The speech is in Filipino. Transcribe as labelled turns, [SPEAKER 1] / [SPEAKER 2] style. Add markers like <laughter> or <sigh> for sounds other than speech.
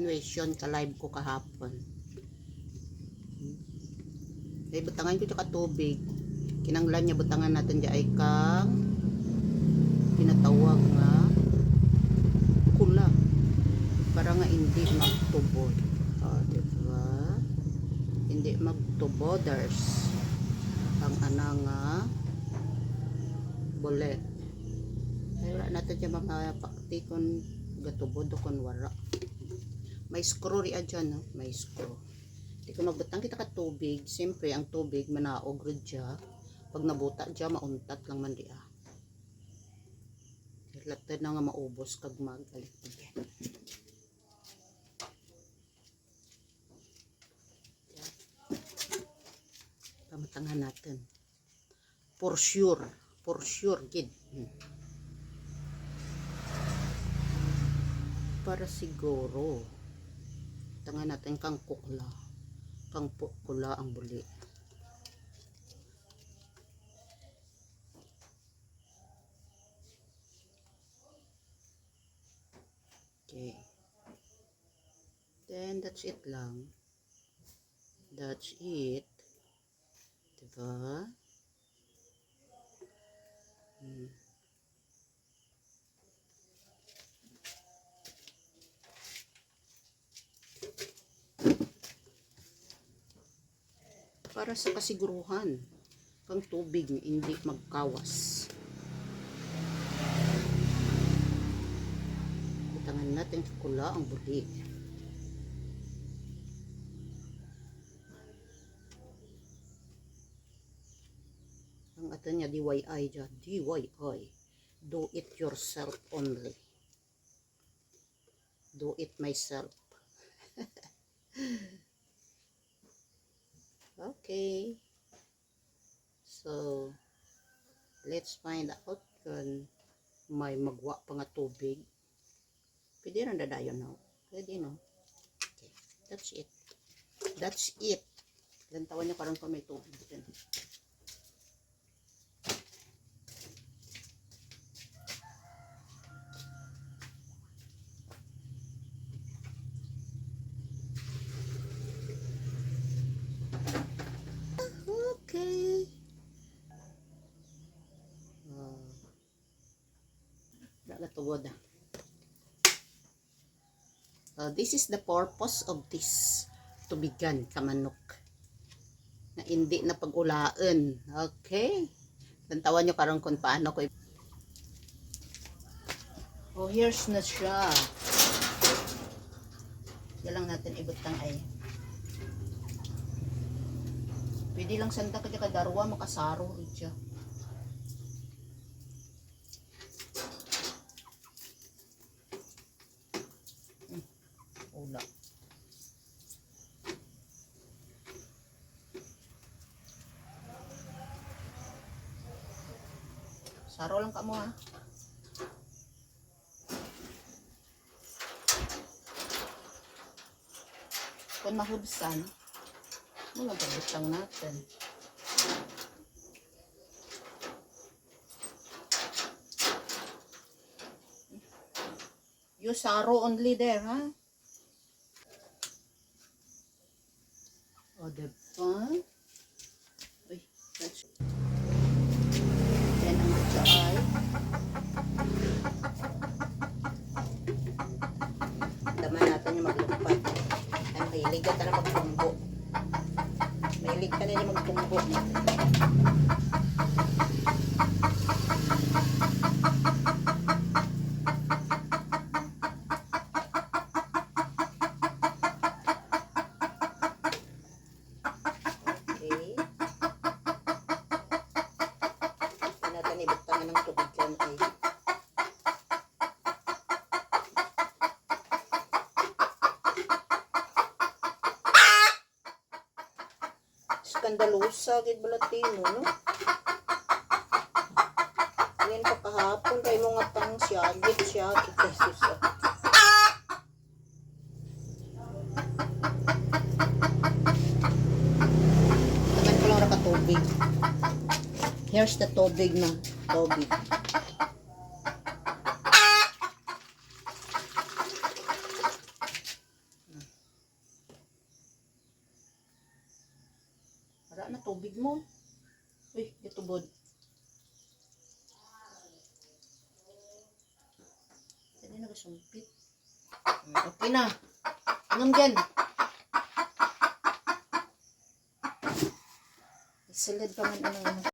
[SPEAKER 1] continuation ka live ko kahapon. Ay butangan ko ka tubig. Kinanglan niya butangan natin di ay kang pinatawag nga kula para nga hindi magtubod. Oh, di ba? Hindi magtuboders ang ana nga bolet. Ay wala natin siya mapaktikon gatubod o kon wara. May screw ri dyan, no? May screw. Di ko nagbutang kita ka tubig. Siyempre, ang tubig manaog rin siya. Pag nabuta siya, mauntat lang man diya. Latad na nga maubos kag magalit diyan. Pamatangan natin. For sure. For sure, gid. Hmm. Para siguro. Tangan natin kang kukla. Kang kukla ang buli. Okay. Then, that's it lang. That's it. Diba? Hmm. Para sa kasiguruhan, kang tubig nga hindi magkawas. Itangan natin kula ang buli. Ang ato niya DIY dyan. DIY. Do it yourself only. Do it myself. <laughs> okay. So, let's find out kung may magwa pa nga tubig. Pwede rin dadayon no? Pwede no? Okay. That's it. That's it. Ilan taon niya parang pa may tubig. Nagatugod ah. Uh, this is the purpose of this tubigan kamanok na hindi na pagulaan. Okay? Tantawan nyo karon kung paano ko Oh, here's na siya. Yan lang natin ibutang ay. Pwede lang santa ka kadarwa makasaro rin siya. Hmm, Ula. Saro lang ka mo ha. Kung mahubsan, muna babutang natin. You sorrow only there, ha? O, diba? Uy, that's... Yan ang matcha ay. Daman natin yung maglupad. Mahilig ka na magtumbo. Mahilig ka na yung magtumbo. Okay. Hindi natin ibutang ng tubig yan ay. Skandalosa, gid balatino, no? Ngayon pa kahapon, kay mo nga pang siyagit, siyagit, Jesus. Tagan ko lang ra ka tubig. Here's the tubig na. Tubig. Na tubig mo. Uy, gitubod. Hindi na sumpit. Okay na. Inom dyan. Isilid pa man ang.